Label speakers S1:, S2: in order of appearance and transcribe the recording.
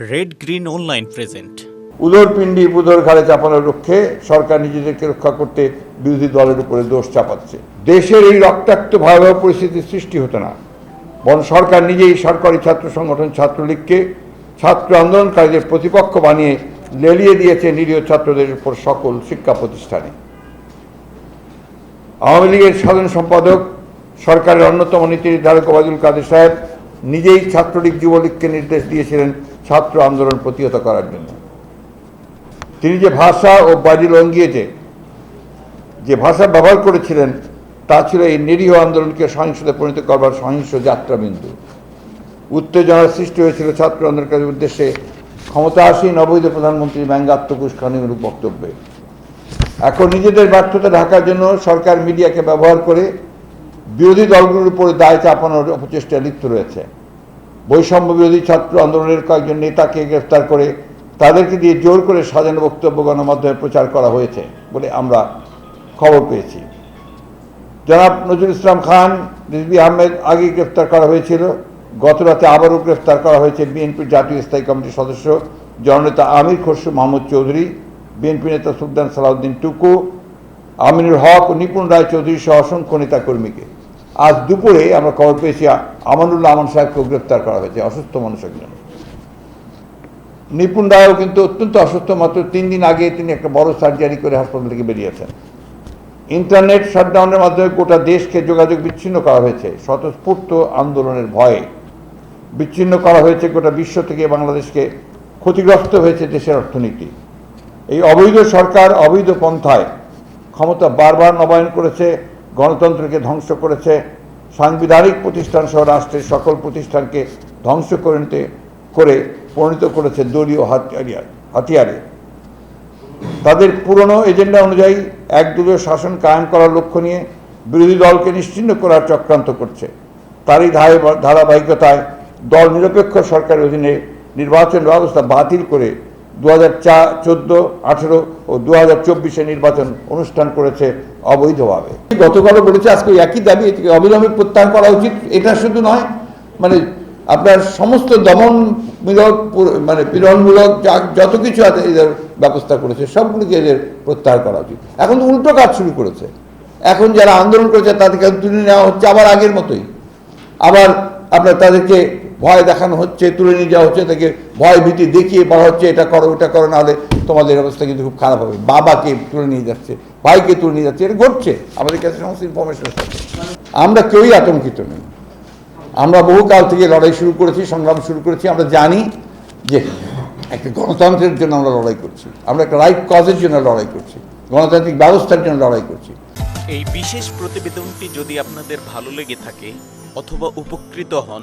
S1: Red green online present
S2: উদর পিণ্ডি উদর ঘাড়ে চাপানোর লক্ষ্যে সরকার নিজেদেরকে রক্ষা করতে বিরোধী দলের উপরে দোষ চাপাচ্ছে। দেশের এই রক্তাক্ত ভয়াবহ পরিস্থিতির সৃষ্টি হতো না। বরং সরকার নিজেই সরকারি ছাত্র সংগঠন ছাত্রলীগকে ছাত্র আন্দোলনকারীদের প্রতিপক্ষ বানিয়ে লেলিয়ে দিয়েছে নিরীহ ছাত্রদের উপর সকল শিক্ষা প্রতিষ্ঠানে। আওয়ামী লীগের সাধারণ সম্পাদক, সরকারের অন্যতম নীতি নির্ধারক ওবায়দুল কাদের সাহেব নিজেই ছাত্রলীগ যুবলীগকে নির্দেশ দিয়েছিলেন ছাত্র আন্দোলন প্রতিহত করার জন্য। তিনি যে ভাষা ও বাড়ি লঙ্গিয়েছে যে ভাষা ব্যবহার করেছিলেন, তা ছিল এই নিরীহ আন্দোলনকে সহিংসতে পরিণত করবার সহিংস যাত্রাবিন্দু। উত্তেজনার সৃষ্টি হয়েছিল ছাত্র আন্দোলনকারীর উদ্দেশ্যে ক্ষমতাসীন অবৈধ প্রধানমন্ত্রী ব্যঙ্গাত্মকুশ খানির বক্তব্যে। এখন নিজেদের ব্যর্থতা ঢাকার জন্য সরকার মিডিয়াকে ব্যবহার করে বিরোধী দলগুলোর উপরে দায় চাপানোর অপচেষ্টায় লিপ্ত রয়েছে। বৈষম্য বিরোধী ছাত্র আন্দোলনের কয়েকজন নেতাকে গ্রেফতার করে তাদেরকে দিয়ে জোর করে সাজানো বক্তব্য গণমাধ্যমে প্রচার করা হয়েছে বলে আমরা খবর পেয়েছি। জনাব নজরুল ইসলাম খান রিজবি আহমেদ আগে গ্রেফতার করা হয়েছিল। গতরাতে আবারও গ্রেফতার করা হয়েছে বিএনপির জাতীয় স্থায়ী কমিটির সদস্য জননেতা আমির খসরু মাহমুদ চৌধুরী, বিএনপি নেতা সুলতান সালাউদ্দিন টুকু, আমিনুল হক ও নিপুণ রায় চৌধুরী সহ অসংখ্য নেতা কর্মীকে আজ দুপুরে আমরা খবর পেয়েছি, আমানুল্লাহ আমান সাহেবকেও গ্রেফতার করা হয়েছে, অসুস্থ মানুষের জন্য। নিপুণ রায়ও কিন্তু অত্যন্ত অসুস্থ, মাত্র তিন দিন আগে তিনি একটা বড় সার্জারি করে হাসপাতাল থেকে বেরিয়েছেন। ইন্টারনেট শাটডাউনের মাধ্যমে গোটা দেশকে যোগাযোগ বিচ্ছিন্ন করা হয়েছে, স্বতঃস্ফূর্ত আন্দোলনের ভয়ে। বিচ্ছিন্ন করা হয়েছে গোটা বিশ্ব থেকে বাংলাদেশকে ক্ষতিগ্রস্ত হয়েছে দেশের অর্থনীতি। এই অবৈধ সরকার অবৈধ পন্থায় ক্ষমতা বারবার নবায়ন করেছে গণতন্ত্রকে ধ্বংস করেছে, সাংবিধানিক প্রতিষ্ঠান সহ রাষ্ট্রের সকল প্রতিষ্ঠানকে ধ্বংস করে করে পরিণত করেছে দলীয় হাতিয়ার, হাতিয়ারে। তাদের পুরনো এজেন্ডা অনুযায়ী একদলীয় শাসন কায়েম করার লক্ষ্য নিয়ে বিরোধী দলকে নিশ্চিন্ন করার চক্রান্ত করছে। তারই ধারাবাহিকতায় দল নিরপেক্ষ সরকারের অধীনে নির্বাচন ব্যবস্থা বাতিল করে দু হাজার চা, চোদ্দ, আঠেরো ও দু হাজার চব্বিশে নির্বাচন অনুষ্ঠান করেছে অবৈধভাবে। গতকালও বলেছে আজকে একই দাবি এটিকে অবিলম্বে প্রত্যাহার করা উচিত? এটা শুধু নয় মানে আপনার সমস্ত দমনমূলক মানে পীড়নমূলক যা, যত কিছু আছে, এদের ব্যবস্থা করেছে, সবগুলিকে এদের প্রত্যাহার করা উচিত। এখন তো উল্টো কাজ শুরু করেছে। এখন যারা আন্দোলন করেছে, তাদেরকে তুলে নেওয়া হচ্ছে আবার আগের মতোই। আবার আপনার তাদেরকে ভয় দেখানো হচ্ছে, তুলে নিয়ে যাওয়া হচ্ছে, তাকে ভয় ভীতি দেখিয়ে বলা হচ্ছে, এটা করো এটা করো, নাহলে তোমাদের অবস্থা কিন্তু খুব খারাপ হবে। বাবাকে তুলে নিয়ে যাচ্ছে, ভাইকে তুলে নিয়ে যাচ্ছে, এটা ঘটছে, আমাদের কাছে সমস্ত ইনফরমেশন আমরা কেউই আতঙ্কিত নই। আমরা বহুকাল থেকে লড়াই শুরু করেছি, সংগ্রাম শুরু করেছি, আমরা জানি যে একটা গণতন্ত্রের জন্য আমরা লড়াই করছি, আমরা একটা রাইট কজের জন্য লড়াই করছি, গণতান্ত্রিক ব্যবস্থার জন্য লড়াই করছি।
S1: এই বিশেষ প্রতিবেদনটি যদি আপনাদের ভালো লেগে থাকে অথবা উপকৃত হন